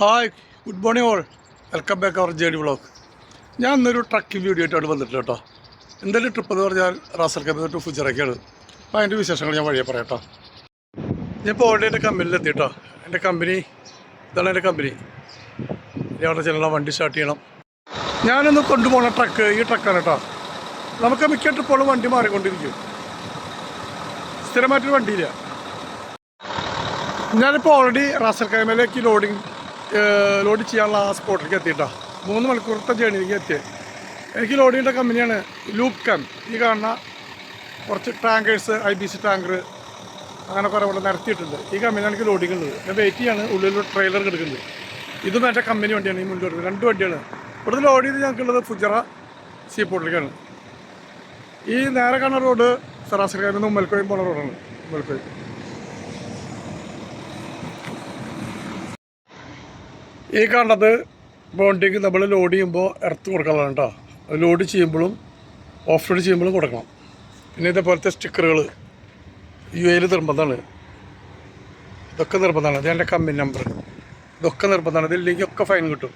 Hi good morning all. Welcome back our JD vlog. ഞാൻ ഇന്നൊരു trekking video ആയിട്ടാണ് വന്നിട്ട് കേട്ടോ. എന്തായാലും ട്രിപ്പ് എന്ന് പറഞ്ഞാൽ റാസൽ കമ്പനി ടു ഫുജറൊക്കെയാണ് അപ്പോൾ അതിന്റെ വിശേഷങ്ങൾ ഞാൻ വഴിയെ പറയാം കേട്ടോ. ഞാൻ ഇപ്പോൾ ഓൾറെഡി എന്റെ കമ്പനിയിൽ എത്തി കേട്ടോ. എന്റെ കമ്പനി ഇതാണ് എന്റെ കമ്പനി ഇനി അവിടെ ചെല്ലണം വണ്ടി സ്റ്റാർട്ട് ചെയ്യണം. ഞാനൊന്ന് കൊണ്ടുപോകുന്ന ട്രക്ക് ഈ ട്രക്കാണ് കേട്ടോ. നമുക്ക് മിക്ക ട്രിപ്പുകളും വണ്ടി മാറിക്കൊണ്ടിരിക്കും. സ്ഥിരമായിട്ടൊരു വണ്ടിയില്ല. ഞാനിപ്പോൾ ഓൾറെഡി റാസൽ കൈമയിലേക്ക് ലോഡിങ് ലോഡ് ചെയ്യാനുള്ള ആ സ്പോട്ടിലേക്ക് എത്തിയിട്ടാ. മൂന്ന് മണിക്കൂറത്തെ ജേണിയിലേക്ക് എത്തിയത് എനിക്ക് ലോഡ് ചെയ്യേണ്ട കമ്പനിയാണ് ലൂപ്പ് കാം ഈ കാണുന്ന കുറച്ച് tankers I B C tanker അങ്ങനെ കുറേ ഇവിടെ നിരത്തിയിട്ടുണ്ട്. ഈ കമ്പനിയാണ് എനിക്ക് ലോഡ് ഉള്ളത്. ഞാൻ വെയിറ്റ് ചെയ്യാണ്. ഉള്ളിൽ ട്രെയിലർ കിടക്കുന്നത് ഇതും എന്റെ കമ്പനി വണ്ടിയാണ്. ഈ മുന്നിൽ രണ്ട് വണ്ടിയാണ്. ഇവിടുന്ന് ലോഡ് ചെയ്ത് ഞങ്ങൾക്കുള്ളത് ഫുജറ സീ പോർട്ടിലേക്കാണ് ഈ നേരെ കാണുന്ന റോഡ് സറാസരി ഉമ്മൽക്കോയും പോണ റോഡാണ് ഉമ്മൽക്കോയും. ഈ കണ്ടത് ബോണ്ടിങ് നമ്മൾ ലോഡ് ചെയ്യുമ്പോൾ ഇറത്ത് കൊടുക്കാനാണ് കേട്ടോ. ലോഡ് ചെയ്യുമ്പോഴും ഓഫ് റോഡ് ചെയ്യുമ്പോഴും കൊടുക്കണം. പിന്നെ ഇതേപോലത്തെ സ്റ്റിക്കറുകൾ യു എയിൽ നിർബന്ധമാണ്. ഇതൊക്കെ നിർബന്ധമാണ്. ഇത് എന്റെ കമ്പനി നമ്പർ. ഇതൊക്കെ നിർബന്ധമാണ്. ഇതില്ലെങ്കിൽ ഒക്കെ ഫൈൻ കിട്ടും.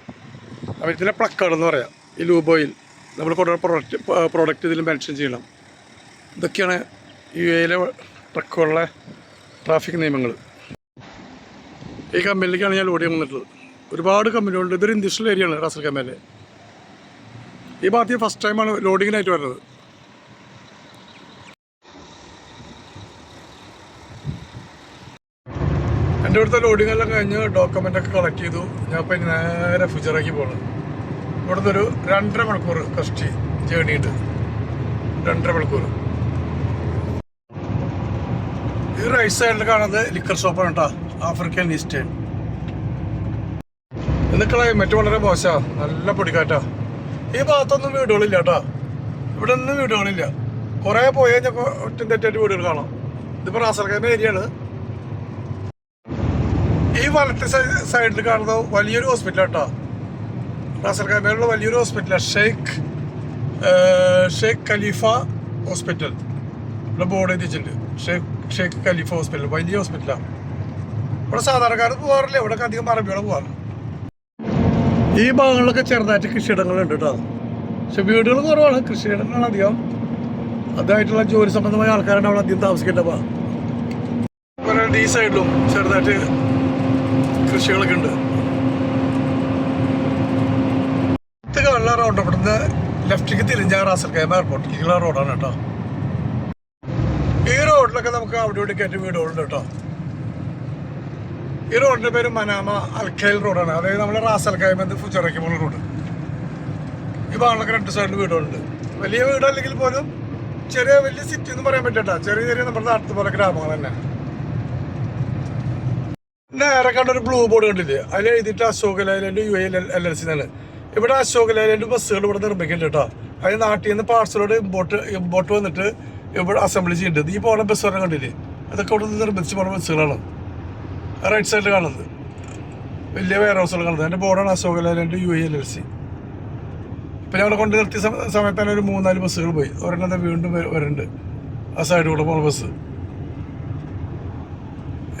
അപ്പോൾ ഇതിനെ പ്ലക്കാർഡ് എന്ന് പറയാം. ഈ ലൂബോയിൽ നമ്മൾ കൊടുക്കുന്ന പ്രോഡക്റ്റ് പ്രോഡക്റ്റ് ഇതിൽ മെൻഷൻ ചെയ്യണം. ഇതൊക്കെയാണ് യു എയിലെ ട്രക്കുകളിലെ ട്രാഫിക് നിയമങ്ങൾ. ഈ കമ്പനിയിലേക്കാണ് ഞാൻ ലോഡ് ചെയ്യാൻ വന്നിട്ടുള്ളത്. ഒരുപാട് കമ്പനികളുണ്ട് ഇതൊരു ഇൻഡസ്ട്രിയൽ ഏരിയ ആണ് റാസൽ കമ്പനി ഈ ഭാഗത്ത് ഫസ്റ്റ് ടൈമാണ് ലോഡിങ്ങിനായിട്ട് വരുന്നത്. എന്റെ അടുത്ത ലോഡിംഗ് എല്ലാം കഴിഞ്ഞ് ഡോക്യുമെന്റ് ഒക്കെ കളക്ട് ചെയ്തു. ഞാൻ ഇപ്പം ഇനി നേരെ ഫുജറയ്ക്ക് പോകണം ഇവിടുന്ന് ഒരു രണ്ടര മണിക്കൂർ കഷ്ടി ജേണി ഉണ്ട് രണ്ടര മണിക്കൂർ. ഈ റൈറ്റ് സൈഡിൽ കാണുന്നത് ലിക്കർ ഷോപ്പാണ് കേട്ടോ ആഫ്രിക്കൻ ഈസ്റ്റേൺ ഇന്ന് ക്ലൈമറ്റ് വളരെ മോശമാണ് നല്ല പൊടിക്കാറ്റാ. ഈ ഭാഗത്തൊന്നും വീടുകളില്ല കേട്ടോ. ഇവിടെ ഒന്നും വീടുകളില്ല. കുറേ പോയി ഞാൻ ഒറ്റ തെറ്റായിട്ട് വീടുകൾ കാണാം. ഇതിപ്പോൾ റാസർഗാന ഏരിയ ആണ് ഈ വലത്തെ സൈഡിൽ കാണുന്ന വലിയൊരു ഹോസ്പിറ്റൽ കേട്ടോ. റാസൽഖാമയിലുള്ള വലിയൊരു ഹോസ്പിറ്റലാണ് ഷെയ്ഖ് ഷെയ്ഖ് ഖലീഫ ഹോസ്പിറ്റൽ ഇവിടെ ബോർഡ് എത്തിച്ചിട്ടുണ്ട് ഷെയ്ഖ് ഷെയ്ഖ് ഖലീഫ ഹോസ്പിറ്റൽ വലിയ ഹോസ്പിറ്റലാണ് ഇവിടെ സാധാരണക്കാർ പോകാറില്ല ഇവിടെ അധികം അറബികളെ പോകാറ് ഈ ഭാഗങ്ങളിലൊക്കെ ചെറുതായിട്ട് കൃഷിയിടങ്ങളുണ്ട് കേട്ടോ. പക്ഷെ വീടുകൾ കുറവാണ്. കൃഷിയിടങ്ങളാണ് അധികം. അതായിട്ടുള്ള ജോലി സംബന്ധമായ ആൾക്കാരാണ് അവിടെ അധികം താമസിക്കേണ്ടത്. അതുപോലെ ഈ സൈഡിലും ചെറുതായിട്ട് കൃഷികളൊക്കെ ഉണ്ട്. ഇത് കാണുന്ന റോഡ് ഇവിടുന്ന് ലെഫ്റ്റിലേക്ക് തിരിഞ്ഞാൽ റാസൽ എയർപോർട്ട് എയർപോർട്ടിലേക്കുള്ള റോഡാണ് കേട്ടോ. ഈ റോഡിലൊക്കെ നമുക്ക് അവിടെ ഇവിടെ കയറ്റി വീടുകളുണ്ട് കേട്ടോ. ഈ റോഡിന്റെ പേര് മനാമ അൽഖൈൽ റോഡാണ്. അതായത് നമ്മുടെ റാസൽ കൈമെന്ന് ഫുച്ചറയ്ക്ക് പോകുന്ന റോഡ്. ഈ ഭാഗങ്ങളൊക്കെ രണ്ട് സൈഡിൽ വീടുകളുണ്ട്. വലിയ വീടല്ലെങ്കിൽ പോലും ചെറിയ വലിയ സിറ്റി എന്ന് പറയാൻ പറ്റണ്ട ചെറിയ ചെറിയ നമ്മുടെ നാട്ടിൽ പോലെ ഗ്രാമങ്ങൾ തന്നെ. നേരെ കണ്ട ഒരു ബ്ലൂ ബോർഡ് കണ്ടില്ലേ? അതിൽ എഴുതിയിട്ട് Ashok Leyland U L L L C എന്നാണ്. ഇവിടെ അശോക് ലൈലൻഡ് ബസ്സുകൾ ഇവിടെ നിർമ്മിക്കുന്നുണ്ട് കേട്ടോ. അതിന് നാട്ടിൽ നിന്ന് പാർസലോട് ഇമ്പോർട്ട് ഇമ്പോർട്ട് വന്നിട്ട് ഇവിടെ അസംബ്ലി ചെയ്യുന്നുണ്ട്. ഈ പോണ ബസ് പറഞ്ഞ കണ്ടില്ലേ? അതൊക്കെ ഇവിടെ നിന്ന് നിർമ്മിച്ച് പോണ ബസ്സുകളാണ്. റൈറ്റ് സൈഡിൽ കാണുന്നത്. വലിയ വെയർ ഹൗസുകൾ കാണുന്നത്. എന്റെ ബോർഡാണ് Ashok Leyland U L L C. ഇപ്പം ഞങ്ങളെ കൊണ്ട് നിർത്തിയ സമ- സമയത്ത് തന്നെ ഒരു മൂന്നാൽ ബസ്സുകൾ പോയി. ഒരെണ്ണം വീണ്ടും വര- വരുന്നുണ്ട് ആ സൈഡ് കൂടെ പോകുന്ന ബസ്.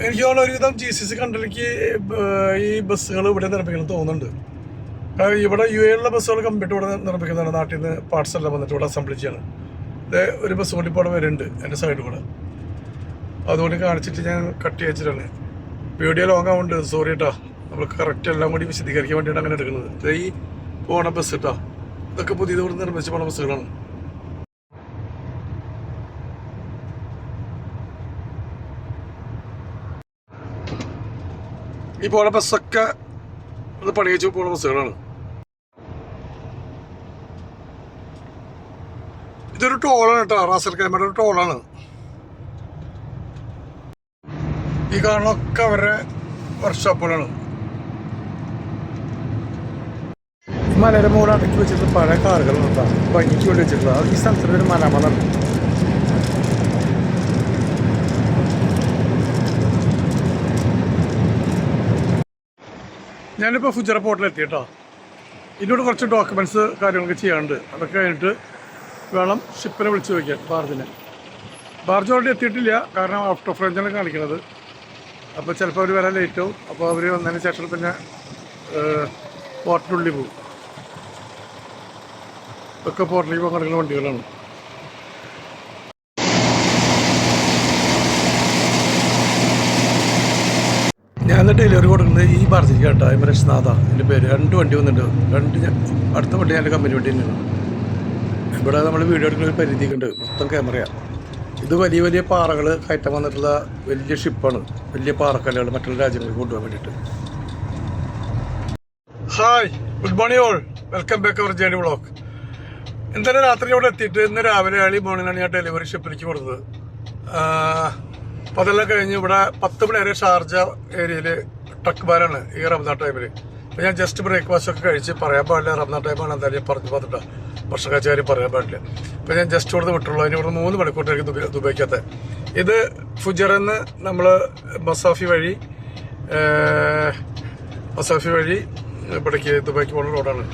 എനിക്ക് തോന്നുന്നു ഒരുവിധം ജി സി സി കണ്ടിലേക്ക് ഈ ബസ്സുകൾ ഇവിടെ നിർമ്മിക്കണം തോന്നുന്നുണ്ട്. കാരണം ഇവിടെ യു എയിലുള്ള ബസ്സുകൾ കമ്പ്യൂട്ടർ ഇവിടെ നിർമ്മിക്കുന്നതാണ് നാട്ടിൽ നിന്ന് പാർട്സ് എല്ലാം വന്നിട്ട് ഇവിടെ അസംബ്ലി ചെയ്യണം. ഇത് ഒരു ബസ് കൂടി ഇപ്പോൾ അവിടെ വരുന്നുണ്ട് എന്റെ സൈഡിൽ കൂടെ. അതുകൊണ്ട് കാണിച്ചിട്ട് ഞാൻ കട്ട് വെച്ചിട്ടാണ് വീഡിയോ ലോങ് ആവുന്നുണ്ട് സോറി കേട്ടോ നമ്മൾ കറക്റ്റ് എല്ലാം കൂടി വിശദീകരിക്കാൻ വേണ്ടിയാണ് അങ്ങനെ എടുക്കുന്നത്. ഈ പോണ ബസ് കേട്ടോ ഇതൊക്കെ പുതിയത് ഇവിടെ നിർമ്മിച്ച് പോണ ബസ്സുകളാണ് ഈ പോണ ബസ്സൊക്കെ ഒന്ന് പണി വെച്ച് പോണ ബസ്സുകളാണ് ഇതൊരു ടോളാണ് കേട്ടോ റാസൽ ക്യാമറ ടോളാണ് ഈ കാണുന്നൊക്കെ അവരുടെ വർക്ക്ഷോപ്പുകളാണ് മലയുടെ മുകളിൽ അടക്കി വെച്ചിട്ട് പഴയ കാറുകൾ ഉണ്ടാകും ഭംഗിക്ക് വേണ്ടി വെച്ചിട്ടുള്ളത് അത് ഈ സ്ഥലത്തിന്റെ ഒരു മലമലാണ് ഞാനിപ്പോൾ ഫുജറ പോർട്ടിലെത്തി കേട്ടോ ഇതിനോട് കുറച്ച് ഡോക്യുമെന്റ്സ് കാര്യങ്ങളൊക്കെ ചെയ്യാനുണ്ട്. അതൊക്കെ കഴിഞ്ഞിട്ട് വേണം ഷിപ്പിനെ വിളിച്ച് ചോദിക്കാൻ ബാർജിനെ. ബാർജ് ഓൾറെഡി എത്തിയിട്ടില്ല. കാരണം ഔട്ട് ഓഫ് റേഞ്ചാണ് കാണിക്കുന്നത് അപ്പോൾ ചിലപ്പോൾ അവർ വരാൻ ലേറ്റ് ആവും. അപ്പോൾ അവർ വന്നതിന് ശേഷം പിന്നെ പോർട്ടിനുള്ളിൽ പോകും. ഒക്കെ പോർട്ടിലേക്ക് പോകാൻ കിടക്കുന്ന വണ്ടികളാണ്. ഞാൻ ഡെലിവറി കൊടുക്കുന്നത് ഈ ഭാരതിക്ക് കേട്ടോ എം നാഥ എന്റെ പേര്. രണ്ട് വണ്ടി വന്നിട്ടുണ്ട്. രണ്ട് ഞാൻ അടുത്ത വണ്ടി എന്റെ കമ്പനി വണ്ടി തന്നെയാണ്. ഇവിടെ നമ്മൾ വീഡിയോ എടുക്കുന്ന ഒരു പരിധിയൊക്കെ ഉണ്ട്. മൊത്തം ക്യാമറയാണ് ഇത് വലിയ വലിയ പാറകൾ കയറ്റം വന്നിട്ടുള്ള വലിയ ഷിപ്പാണ് വലിയ പാറക്കല്ലുകൾ മറ്റുള്ള രാജ്യങ്ങളിൽ കൊണ്ടുപോകാൻ വേണ്ടിയിട്ട്. Hi good morning all welcome back our journey vlog ഇന്നലെ രാത്രി ഇവിടെ എത്തിയിട്ട് ഇന്ന് രാവിലെ ഏളി മോർണിംഗാണ് ഞാൻ ഡെലിവറി ഷിപ്പിലേക്ക് കൊടുത്തത് അപ്പോൾ അതെല്ലാം കഴിഞ്ഞ് ഇവിടെ പത്ത് മണി വരെ ഷാർജ ഏരിയയിൽ ട്രക്ക് ബാരാണ് ഈ റംസാൻ ടൈമിൽ അപ്പോൾ ഞാൻ ജസ്റ്റ് ബ്രേക്ക്ഫാസ്റ്റ് ഒക്കെ കഴിച്ച് പറയാൻ പാടില്ല. റംസാൻ ടൈമാണ് എന്തായാലും പറഞ്ഞു പറഞ്ഞിട്ടാ ഭക്ഷണക്കാരി പറയാൻ പാടില്ല. അപ്പം ഞാൻ ജസ്റ്റ് ഇവിടുന്ന് വിട്ടുള്ളൂ. അതിന് ഇവിടെ മൂന്ന് മണിക്കൂറിലേക്ക് ദുബൈ ദുബൈക്കത്തെ ഇത് ഫുജറന്ന് നമ്മൾ മസാഫി വഴി മസാഫി വഴി ഇവിടേക്ക് ദുബൈക്ക് പോകുന്ന റോഡാണ്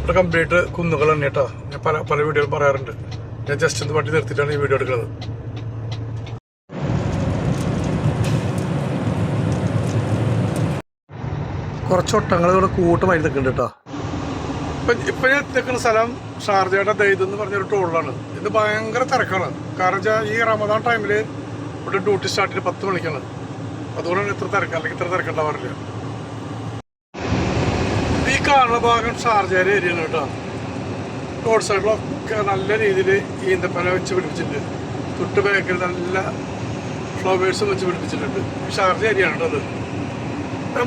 ഇവിടെ കംപ്ലീറ്റ് കുന്നുകൾ തന്നെ കേട്ടോ ഞാൻ പല പല വീഡിയോകൾ പറയാറുണ്ട്. ഞാൻ ജസ്റ്റ് ഒന്ന് വണ്ടി നിർത്തിയിട്ടാണ് ഈ വീഡിയോ എടുക്കുന്നത്. കുറച്ച് ഒട്ടങ്ങൾ ഇവിടെ കൂട്ടമായി നിൽക്കുന്നുണ്ട് കേട്ടോ. ഇപ്പൊ ഇപ്പം ഞാൻ നിൽക്കുന്ന സ്ഥലം ഷാർജയുടെ ദൈത് എന്ന് പറഞ്ഞൊരു ടോളിലാണ് ഇത് ഭയങ്കര തിരക്കാണ്. കാരണം വെച്ചാൽ ഈ റമദാൻ ടൈമിൽ ഇവിടെ ഡ്യൂട്ടി സ്റ്റാർട്ട് ചെയ്ത് പത്ത് മണിക്കാണ്. അതുകൊണ്ടാണ് ഇത്ര തിരക്ക്. അല്ലെങ്കിൽ ഇത്ര തിരക്കുണ്ടാവാറില്ല ഈ കാണുന്ന ഭാഗം ഷാർജയുടെ ഏരിയ കേട്ടോ. റോഡ് സൈഡിലൊക്കെ നല്ല രീതിയിൽ ഈന്തപ്പന വെച്ച് പിടിപ്പിച്ചിട്ടുണ്ട്. തൊട്ട് ബാക്കിൽ നല്ല ഫ്ലവേഴ്സും വെച്ച് പിടിപ്പിച്ചിട്ടുണ്ട്. ഷാർജ ഏരിയ ആണ് കേട്ടോ അത്. ഞാൻ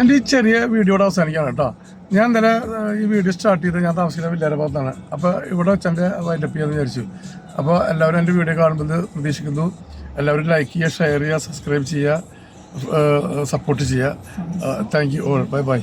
എന്റെ ഈ ചെറിയ വീഡിയോയുടെ അവസാനിക്കാണ് കേട്ടോ. ഞാൻ ഇന്നലെ ഈ വീഡിയോ സ്റ്റാർട്ട് ചെയ്ത് ഞാൻ താമസിക്കുന്ന വില്ലാരഭാഗത്താണ് അപ്പോൾ ഇവിടെ വെച്ച് എന്റെ വൈൻഡപ്പ് ചെയ്യാമെന്ന് വിചാരിച്ചു. അപ്പോൾ എല്ലാവരും എന്റെ വീഡിയോ കാണുമ്പോൾ പ്രതീക്ഷിക്കുന്നു. എല്ലാവരും ലൈക്ക് ചെയ്യുക ഷെയർ ചെയ്യുക സബ്സ്ക്രൈബ് ചെയ്യുക സപ്പോർട്ട് ചെയ്യുക. Thank you all bye bye